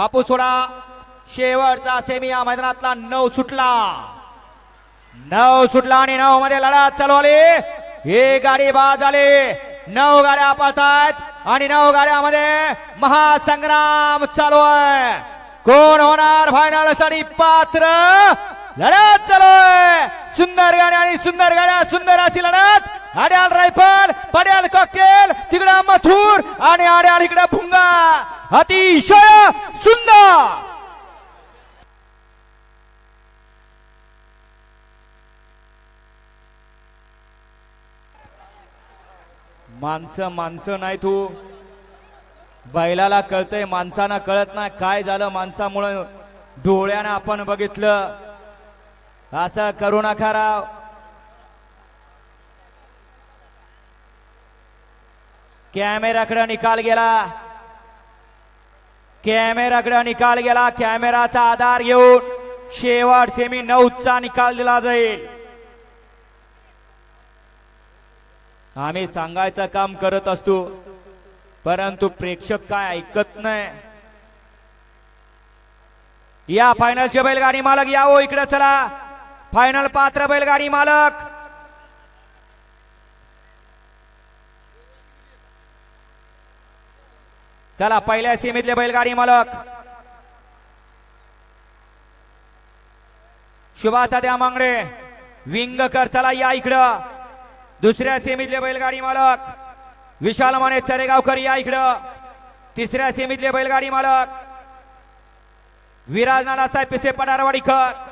बापू सोडा. शेवटचा सेमी या मैदानातला नऊ सुटला. नऊ सुटला आणि नऊ मध्ये लढत चालू आली. ही गाडी बाद झाली. नऊ गाड्या पळतायत आणि नऊ गाड्यामध्ये महासंग्राम चालू आहे. कोण होणार फायनलसाठी पात्र? लढत चालू आहे. सुंदर गाड्या आणि सुंदर गाड्या सुंदर अशी लढत. अड्याल रायफल पड्याल कॉकटेल तिकडं मथुर आणि आड्याल इकडे भुंगा. अतिशय सुंदर. माणसं माणसं नाही तू. बैलाला कळतंय माणसांना कळत नाही काय झालं माणसामुळं. डोळ्यानं आपण बघितलं. असं करू नका राव. कॅमेराकडे निकाल गेला. कॅमेराकडे निकाल गेला. कॅमेराचा आधार घेऊन शेवट सेमी नऊचा निकाल दिला जाईल. आम्ही सांगायचं काम करत असतो परंतु प्रेक्षक काय ऐकत नाही. या फायनलचे बैलगाडी मालक यावो इकडे चला. फायनल पात्र बैलगाडी मालक. चला पहिल्या सीमेतले बैलगाडी मालक. शुभाचा द्या मांगडे. विंगकर चला या इकडं. दुसऱ्या सीमेतले बैलगाडी मालक. विशाल माने चरेगावकर या इकडं. तिसऱ्या सीमेतले बैलगाडी मालक. विराज नानासाहेब पिसे पठारवाडीकर